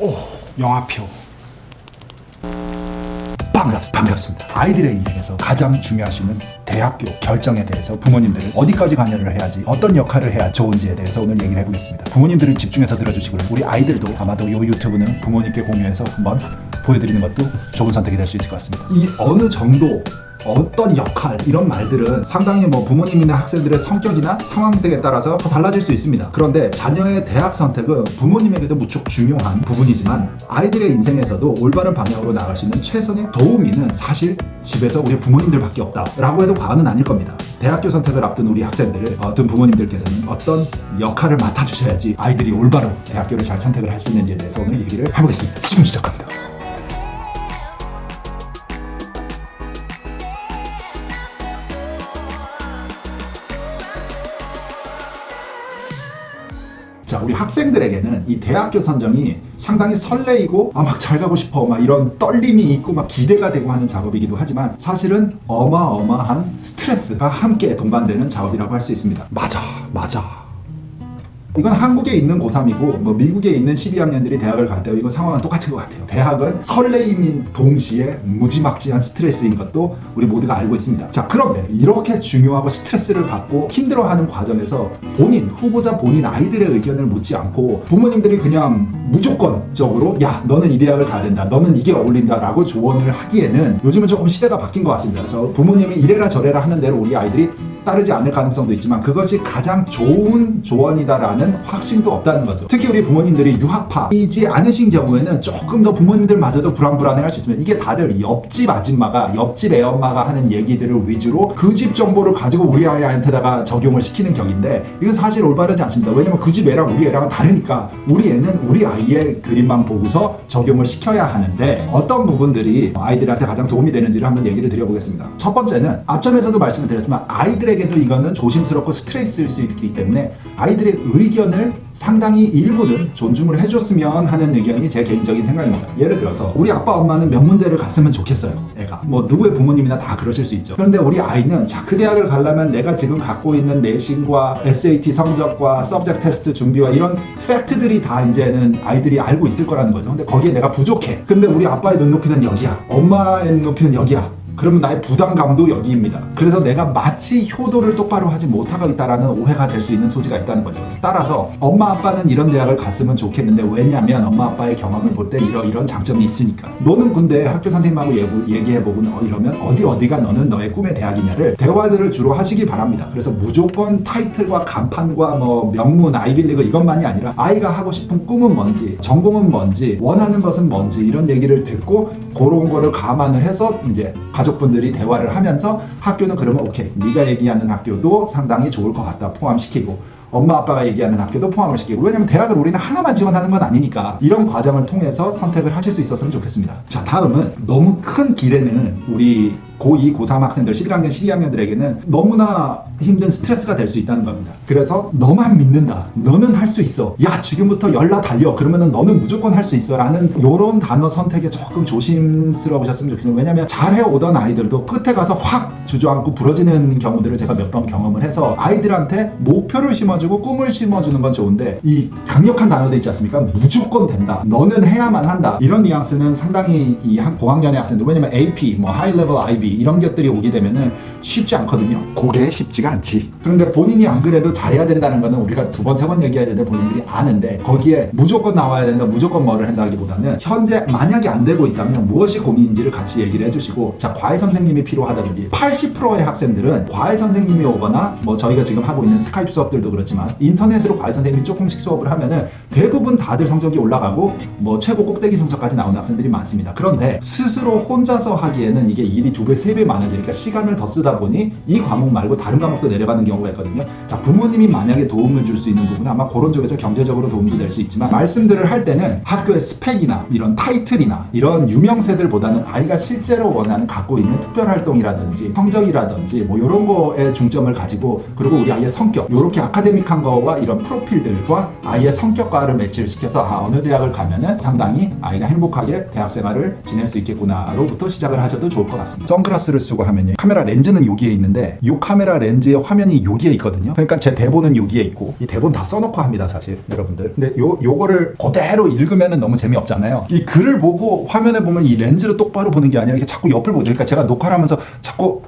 오, 영화표. 반갑, 반갑습니다. 아이들의 인생에서 가장 중요하시는 대학교 결정에 대해서 부모님들은 어디까지 관여를 해야지 어떤 역할을 해야 좋은지에 대해서 오늘 얘기를 해보겠습니다. 부모님들은 집중해서 들어주시고요. 우리 아이들도 아마도 이 유튜브는 부모님께 공유해서 한번 보여드리는 것도 좋은 선택이 될 수 있을 것 같습니다. 이 어느 정도 어떤 역할 이런 말들은 상당히 뭐 부모님이나 학생들의 성격이나 상황 등에 따라서 더 달라질 수 있습니다. 그런데 자녀의 대학 선택은 부모님에게도 무척 중요한 부분이지만 아이들의 인생에서도 올바른 방향으로 나갈 수 있는 최선의 도우미는 사실 집에서 우리 부모님들밖에 없다라고 해도 과언은 아닐 겁니다. 대학교 선택을 앞둔 우리 학생들, 어떤 부모님들께서는 어떤 역할을 맡아주셔야지 아이들이 올바로 대학교를 잘 선택을 할 수 있는지에 대해서 오늘 얘기를 해보겠습니다. 지금 시작합니다. 자, 우리 학생들에게는 이 대학교 선정이 상당히 설레이고 아, 막 잘 가고 싶어 막 이런 떨림이 있고 막 기대가 되고 하는 작업이기도 하지만 사실은 어마어마한 스트레스가 함께 동반되는 작업이라고 할 수 있습니다. 맞아, 맞아. 이건 한국에 있는 고3이고 뭐 미국에 있는 12학년들이 대학을 갈때 이거 상황은 똑같은 것 같아요. 대학은 설레임인 동시에 무지막지한 스트레스인 것도 우리 모두가 알고 있습니다. 자 그런데 이렇게 중요하고 스트레스를 받고 힘들어하는 과정에서 본인 후보자 본인 아이들의 의견을 묻지 않고 부모님들이 그냥 무조건적으로 야 너는 이 대학을 가야 된다 너는 이게 어울린다 라고 조언을 하기에는 요즘은 조금 시대가 바뀐 것 같습니다. 그래서 부모님이 이래라 저래라 하는 대로 우리 아이들이 따르지 않을 가능성도 있지만 그것이 가장 좋은 조언이다라는 확신도 없다는 거죠. 특히 우리 부모님들이 유학파이지 않으신 경우에는 조금 더 부모님들마저도 불안불안해할 수 있지만 이게 다들 옆집 아줌마가 옆집 애엄마가 하는 얘기들을 위주로 그 집 정보를 가지고 우리 아이한테다가 적용을 시키는 격인데 이건 사실 올바르지 않습니다. 왜냐면 그 집 애랑 우리 애랑은 다르니까 우리 애는 우리 아이의 그림만 보고서 적용을 시켜야 하는데 어떤 부분들이 아이들한테 가장 도움이 되는지를 한번 얘기를 드려보겠습니다. 첫 번째는 앞전에서도 말씀을 드렸지만 아이들 에게도 이거는 조심스럽고 스트레스일 수 있기 때문에 아이들의 의견을 상당히 일부는 존중을 해줬으면 하는 의견이 제 개인적인 생각입니다. 예를 들어서 우리 아빠 엄마는 명문대를 갔으면 좋겠어요. 애가 뭐 누구의 부모님이나 다 그러실 수 있죠. 그런데 우리 아이는 자 그 대학을 가려면 내가 지금 갖고 있는 내신과 SAT 성적과 서브젝트 테스트 준비와 이런 팩트들이 다 이제는 아이들이 알고 있을 거라는 거죠. 근데 거기에 내가 부족해. 근데 우리 아빠의 눈높이는 여기야. 엄마의 눈높이는 여기야. 그러면 나의 부담감도 여기입니다. 그래서 내가 마치 효도를 똑바로 하지 못하고 있다라는 오해가 될 수 있는 소지가 있다는 거죠. 따라서 엄마 아빠는 이런 대학을 갔으면 좋겠는데 왜냐면 엄마 아빠의 경험을 볼 때 이런 이런 장점이 있으니까. 너는 근데 학교 선생님하고 얘기해 보고 어, 이러면 어디 어디가 너는 너의 꿈의 대학이냐를 대화들을 주로 하시기 바랍니다. 그래서 무조건 타이틀과 간판과 뭐 명문 아이빌리그 이것만이 아니라 아이가 하고 싶은 꿈은 뭔지 전공은 뭔지 원하는 것은 뭔지 이런 얘기를 듣고 그런 거를 감안을 해서 이제 가족분들이 대화를 하면서 학교는 그러면 오케이 네가 얘기하는 학교도 상당히 좋을 것 같다. 포함시키고 엄마 아빠가 얘기하는 학교도 포함을 시키고. 왜냐면 대학을 우리는 하나만 지원하는 건 아니니까 이런 과정을 통해서 선택을 하실 수 있었으면 좋겠습니다. 자 다음은 너무 큰 기대는 우리 고2, 고3 학생들 11학년, 12학년들에게는 너무나 힘든 스트레스가 될 수 있다는 겁니다. 그래서 너만 믿는다. 너는 할 수 있어. 야, 지금부터 열나 달려. 그러면은 너는 무조건 할 수 있어. 라는 요런 단어 선택에 조금 조심스러우셨으면 좋겠어요. 왜냐면 잘해 오던 아이들도 끝에 가서 확 주저앉고 부러지는 경우들을 제가 몇 번 경험을 해서 아이들한테 목표를 심어주고 꿈을 심어주는 건 좋은데 이 강력한 단어들 있지 않습니까? 무조건 된다. 너는 해야만 한다. 이런 뉘앙스는 상당히 이 한 고학년의 학생들 왜냐면 AP, 뭐 하이 레벨 IB 이런 것들이 오게 되면은 쉽지 않거든요. 그게 쉽지가 않지. 그런데 본인이 안 그래도 잘해야 된다는 거는 우리가 두 번, 세 번 얘기해야 되는데 본인들이 아는데 거기에 무조건 나와야 된다, 무조건 뭐를 한다기보다는 현재 만약에 안 되고 있다면 무엇이 고민인지를 같이 얘기를 해주시고 자, 과외 선생님이 필요하다든지 80%의 학생들은 과외 선생님이 오거나 뭐 저희가 지금 하고 있는 스카이프 수업들도 그렇지만 인터넷으로 과외 선생님이 조금씩 수업을 하면은 대부분 다들 성적이 올라가고 뭐 최고 꼭대기 성적까지 나오는 학생들이 많습니다. 그런데 스스로 혼자서 하기에는 이게 일이 두 배, 세 배 많아지니까 시간을 더 쓰다 보니 이 과목 말고 다른 과목도 내려가는 경우가 있거든요. 자, 부모님이 만약에 도움을 줄 수 있는 부분은 아마 그런 쪽에서 경제적으로 도움도 될 수 있지만 말씀들을 할 때는 학교의 스펙이나 이런 타이틀이나 이런 유명세들보다는 아이가 실제로 원하는 갖고 있는 특별 활동이라든지 성적이라든지 뭐 이런 거에 중점을 가지고 그리고 우리 아이의 성격 이렇게 아카데믹한 거와 이런 프로필들과 아이의 성격과를 매치를 시켜서 아, 어느 대학을 가면은 상당히 아이가 행복하게 대학 생활을 지낼 수 있겠구나로부터 시작을 하셔도 좋을 것 같습니다. 좀 선글라스를 쓰고 하면요. 카메라 렌즈는 여기에 있는데 이 카메라 렌즈의 화면이 여기에 있거든요. 그러니까 제 대본은 여기에 있고 이 대본 다 써놓고 합니다, 사실 여러분들. 근데 요 요거를 그대로 읽으면은 너무 재미없잖아요. 이 글을 보고 화면에 보면 이 렌즈를 똑바로 보는 게 아니라 이렇게 자꾸 옆을 보죠. 그러니까 제가 녹화를 하면서 자꾸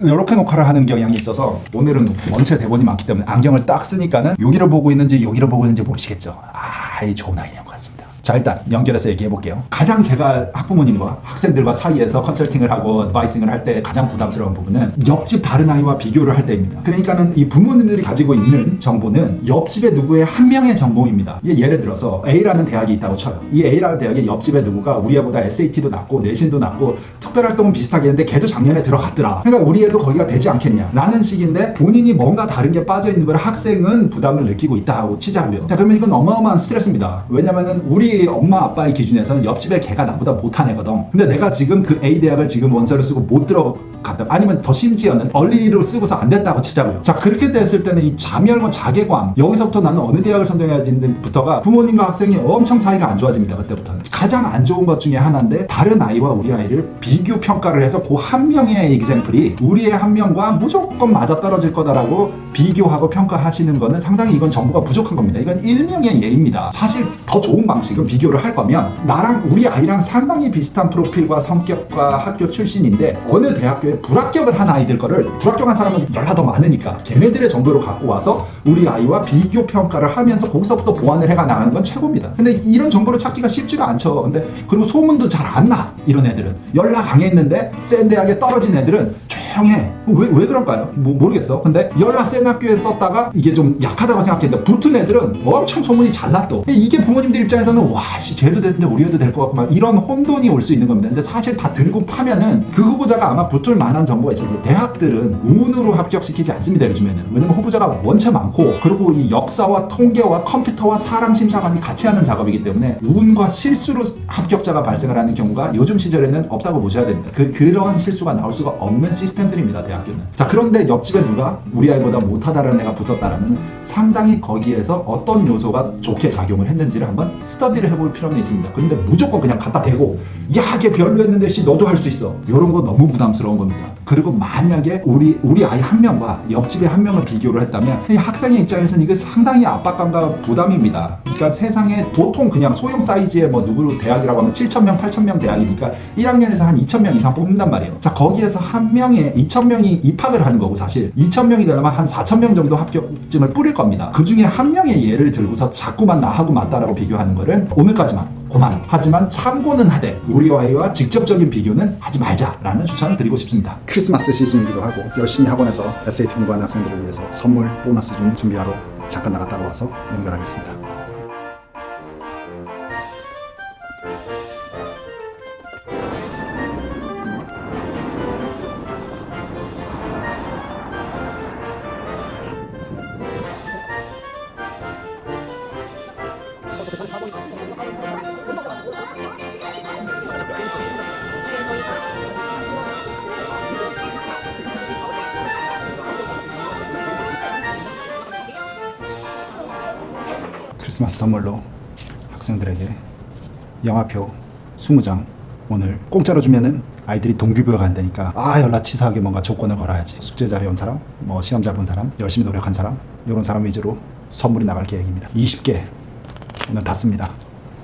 이렇게 녹화를 하는 경향이 있어서 오늘은 원체 대본이 많기 때문에 안경을 딱 쓰니까는 여기를 보고 있는지 여기를 보고 있는지 모르시겠죠. 아, 이 좋은 아이디어인 것 같습니다. 자, 일단 연결해서 얘기해 볼게요. 가장 제가 학부모님과 학생들과 사이에서 컨설팅을 하고 어드바이싱을 할 때 가장 부담스러운 부분은 옆집 다른 아이와 비교를 할 때입니다. 그러니까는 이 부모님들이 가지고 있는 정보는 옆집의 누구의 한 명의 정보입니다. 예를 들어서 A라는 대학이 있다고 쳐요. 이 A라는 대학의 옆집의 누구가 우리 애보다 SAT도 낮고 내신도 낮고 특별활동은 비슷하게 했는데 걔도 작년에 들어갔더라. 그러니까 우리 애도 거기가 되지 않겠냐. 라는 식인데 본인이 뭔가 다른 게 빠져 있는 걸 학생은 부담을 느끼고 있다 하고 치자고요. 자, 그러면 이건 어마어마한 스트레스입니다. 왜냐면은 우리 엄마 아빠의 기준에서는 옆집의 걔가 나보다 못한 애거든. 근데 내가 지금 그 A 대학을 지금 원서를 쓰고 못 들어갔다. 아니면 더 심지어는 얼리로 쓰고서 안 됐다고 치자고요. 자, 그렇게 됐을 때는 이 자멸과 자괴감 여기서부터 나는 어느 대학을 선정해야지부터가 부모님과 학생이 엄청 사이가 안 좋아집니다. 그때부터는 가장 안 좋은 것 중에 하나인데 다른 아이와 우리 아이를 비교 평가를 해서 그 한 명의 이그샘플이 우리의 한 명과 무조건 맞아 떨어질 거다라고 비교하고 평가하시는 거는 상당히 이건 정보가 부족한 겁니다. 이건 일명의 예입니다. 사실 더 좋은 방식은 비교를 할 거면 나랑 우리 아이랑 상당히 비슷한 프로필과 성격과 학교 출신인데 어느 대학교에 불합격을 한 아이들 거를 불합격한 사람은 열나 더 많으니까 걔네들의 정보를 갖고 와서 우리 아이와 비교 평가를 하면서 거기서부터 보완을 해가 나가는 건 최고입니다. 근데 이런 정보를 찾기가 쉽지가 않죠. 근데 그리고 소문도 잘 안 나. 이런 애들은 연락 강했는데 센 대학에 떨어진 애들은 조용해. 왜, 왜 그럴까요? 뭐, 모르겠어. 근데 연락 센 학교에 썼다가 이게 좀 약하다고 생각했는데 붙은 애들은 엄청 소문이 잘 났또. 이게 부모님들 입장에서는 와, 씨, 쟤도 됐는데 우리 애도 될 것 같고 막 이런 혼돈이 올 수 있는 겁니다. 근데 사실 다 들고 파면은 그 후보자가 아마 붙을 만한 정보가 있어요. 대학들은 운으로 합격시키지 않습니다, 요즘에는. 왜냐면 후보자가 원체 많고 그리고 이 역사와 통계와 컴퓨터와 사람 심사관이 같이 하는 작업이기 때문에 운과 실수로 합격자가 발생을 하는 경우가 요즘 시절에는 없다고 보셔야 됩니다. 그, 그런 실수가 나올 수가 없는 시스템들입니다, 대학교는. 자, 그런데 옆집에 누가 우리 아이보다 못하다라는 애가 붙었다라면 상당히 거기에서 어떤 요소가 좋게 작용을 했는지를 한번 스터디를 해볼 필요는 있습니다. 그런데 무조건 그냥 갖다 대고 야, 걔 별로였는데 씨 너도 할 수 있어. 이런 거 너무 부담스러운 겁니다. 그리고 만약에 우리 우리 아이 한 명과 옆집의 한 명을 비교를 했다면 이 학생의 입장에서는 이게 상당히 압박감과 부담입니다. 그러니까 세상에 보통 그냥 소형 사이즈의 뭐 누구 대학이라고 하면 7천 명, 8천 명 대학이니까 1학년에서 한 2천 명 이상 뽑는단 말이에요. 자 거기에서 한 명에 2천 명이 입학을 하는 거고 사실 2천 명이 되려면 한 4천 명 정도 합격증을 뿌릴 겁니다. 그 중에 한 명의 예를 들고서 자꾸만 나하고 맞다라고 비교하는 거를 오늘까지만 고만 하지만 참고는 하되 우리 아이와 직접적인 비교는 하지 말자라는 추천을 드리고 싶습니다. 크리스마스 시즌이기도 하고 열심히 학원에서 에세이 통과한 학생들을 위해서 선물 보너스 좀 준비하러 잠깐 나갔다가 와서 연결하겠습니다. 크리스마스 선물로 학생들에게 영화표 20장 오늘 공짜로 주면은 아이들이 동기부여가 안 되니까 아 연락 치사하게 뭔가 조건을 걸어야지. 숙제 잘해온 사람 뭐 시험 잘 본 사람 열심히 노력한 사람 이런 사람 위주로 선물이 나갈 계획입니다. 20개 오늘 다 씁니다.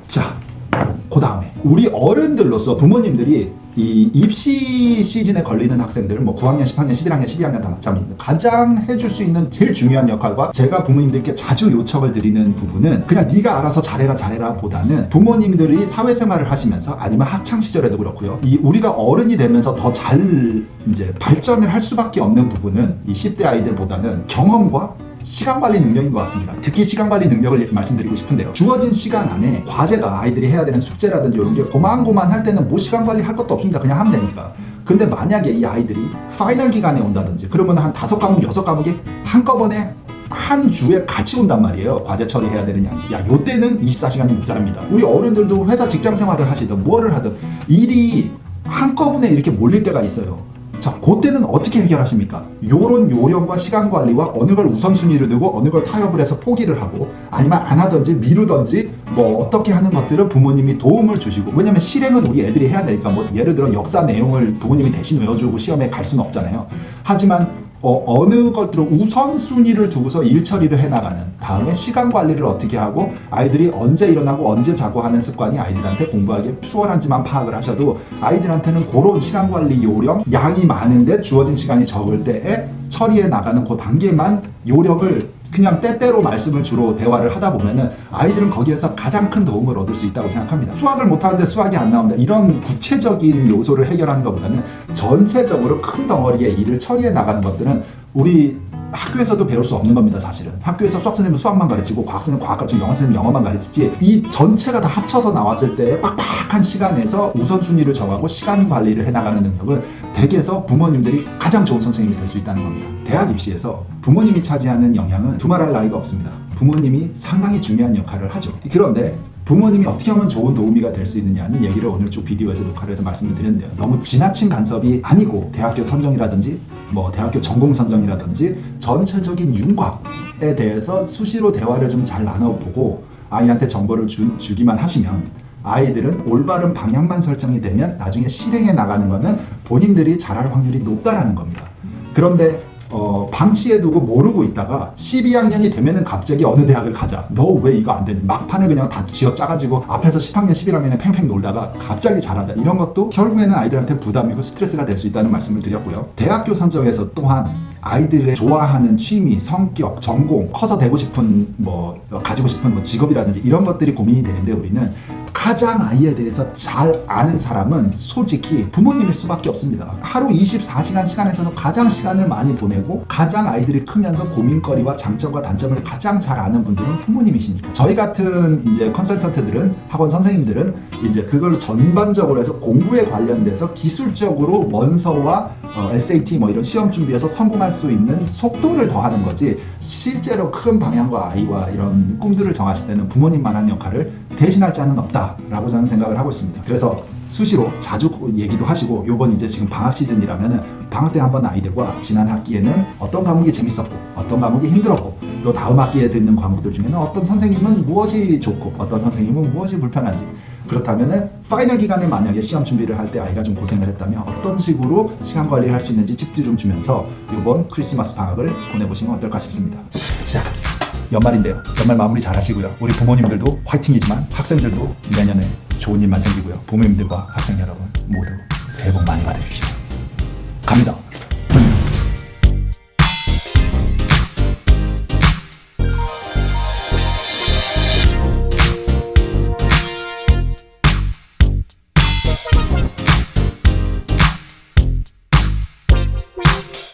자, 그 다음에 우리 어른들로서 부모님들이 이 입시 시즌에 걸리는 학생들, 뭐 9학년, 10학년, 11학년, 12학년 다 마찬가지입니다. 가장 해줄 수 있는 제일 중요한 역할과 제가 부모님들께 자주 요청을 드리는 부분은 그냥 네가 알아서 잘해라 잘해라 보다는 부모님들이 사회생활을 하시면서 아니면 학창 시절에도 그렇고요. 이 우리가 어른이 되면서 더 잘 이제 발전을 할 수밖에 없는 부분은 이 10대 아이들보다는 경험과 시간 관리 능력인 것 같습니다. 특히 시간 관리 능력을 말씀드리고 싶은데요. 주어진 시간 안에 과제가 아이들이 해야 되는 숙제라든지 이런 게 고만고만 할 때는 뭐 시간 관리 할 것도 없습니다. 그냥 하면 되니까. 근데 만약에 이 아이들이 파이널 기간에 온다든지 그러면 한 다섯 과목, 여섯 과목이 한꺼번에 한 주에 같이 온단 말이에요. 과제 처리해야 양이. 야, 요때는 24시간이 모자랍니다. 우리 어른들도 회사 직장 생활을 하시든 뭐를 하든 일이 한꺼번에 이렇게 몰릴 때가 있어요. 자, 그때는 어떻게 해결하십니까? 요런 요령과 시간 관리와 어느 걸 우선순위로 두고 어느 걸 타협을 해서 포기를 하고 아니면 안 하든지 미루든지 뭐 어떻게 하는 것들을 부모님이 도움을 주시고 왜냐면 실행은 우리 애들이 해야 되니까 뭐 예를 들어 역사 내용을 부모님이 대신 외워주고 시험에 갈 수는 없잖아요. 하지만 어, 느 것들을 우선순위를 두고서 일 처리를 해나가는 다음에 시간 관리를 어떻게 하고 아이들이 언제 일어나고 언제 자고 하는 습관이 아이들한테 공부하기에 수월한지만 파악을 하셔도 아이들한테는 그런 시간 관리 요령 양이 많은데 주어진 시간이 적을 때에 처리해 나가는 그 단계만 요령을 그냥 때때로 말씀을 주로 대화를 하다 보면은 아이들은 거기에서 가장 큰 도움을 얻을 수 있다고 생각합니다. 수학을 못하는데 수학이 안 나온다. 이런 구체적인 요소를 해결하는 것보다는 전체적으로 큰 덩어리의 일을 처리해 나가는 것들은 우리 학교에서도 배울 수 없는 겁니다, 사실은. 학교에서 수학 선생님은 수학만 가르치고 과학 선생님 과학 가르치고 영어 선생님 영어만 가르치지 이 전체가 다 합쳐서 나왔을 때 빡빡한 시간에서 우선순위를 정하고 시간 관리를 해나가는 능력은 댁에서 부모님들이 가장 좋은 선생님이 될 수 있다는 겁니다. 대학 입시에서 부모님이 차지하는 영향은 두말할 나위가 없습니다. 부모님이 상당히 중요한 역할을 하죠. 그런데 부모님이 어떻게 하면 좋은 도우미가 될 수 있느냐는 얘기를 오늘 쭉 비디오에서 녹화를 해서 말씀을 드렸는데요. 너무 지나친 간섭이 아니고 대학교 선정이라든지 뭐 대학교 전공 선정이라든지 전체적인 윤곽에 대해서 수시로 대화를 좀 잘 나눠보고 아이한테 정보를 주, 주기만 하시면 아이들은 올바른 방향만 설정이 되면 나중에 실행해 나가는 거는 본인들이 잘할 확률이 높다라는 겁니다. 그런데 어, 방치해두고 모르고 있다가 12학년이 되면은 갑자기 어느 대학을 가자. 너 왜 이거 안 되니? 막판에 그냥 다 쥐어 짜가지고 앞에서 10학년, 11학년에 팽팽 놀다가 갑자기 잘하자. 이런 것도 결국에는 아이들한테 부담이고 스트레스가 될 수 있다는 말씀을 드렸고요. 대학교 선정에서 또한 아이들의 좋아하는 취미, 성격, 전공, 커서 되고 싶은 뭐 어, 가지고 싶은 뭐 직업이라든지 이런 것들이 고민이 되는데 우리는 가장 아이에 대해서 잘 아는 사람은 솔직히 부모님일 수밖에 없습니다. 하루 24시간 시간에서도 가장 시간을 많이 보내고 가장 아이들이 크면서 고민거리와 장점과 단점을 가장 잘 아는 분들은 부모님이시니까. 저희 같은 이제 컨설턴트들은 학원 선생님들은 이제 그걸 전반적으로 해서 공부에 관련돼서 기술적으로 원서와 어, SAT 뭐 이런 시험 준비해서 성공할 수 있는 속도를 더하는 거지 실제로 큰 방향과 아이와 이런 꿈들을 정하실 때는 부모님만한 역할을 대신할 자는 없 다라고 저는 생각을 하고 있습니다. 그래서 수시로 자주 얘기도 하시고 요번 이제 지금 방학 시즌이라면은 방학 때 한번 아이들과 지난 학기에는 어떤 과목이 재밌었고 어떤 과목이 힘들었고 또 다음 학기에 듣는 과목들 중에는 어떤 선생님은 무엇이 좋고 어떤 선생님은 무엇이 불편한지 그렇다면은 파이널 기간에 만약에 시험 준비를 할 때 아이가 좀 고생을 했다면 어떤 식으로 시간 관리를 할 수 있는지 팁도 좀 주면서 이번 크리스마스 방학을 보내보시면 어떨까 싶습니다. 자, 연말인데요. 연말 마무리 잘 하시고요. 우리 부모님들도 화이팅이지만 학생들도 내년에 좋은 일만 생기고요. 부모님들과 학생 여러분 모두 새해 복 많이 받으십시오. 갑니다.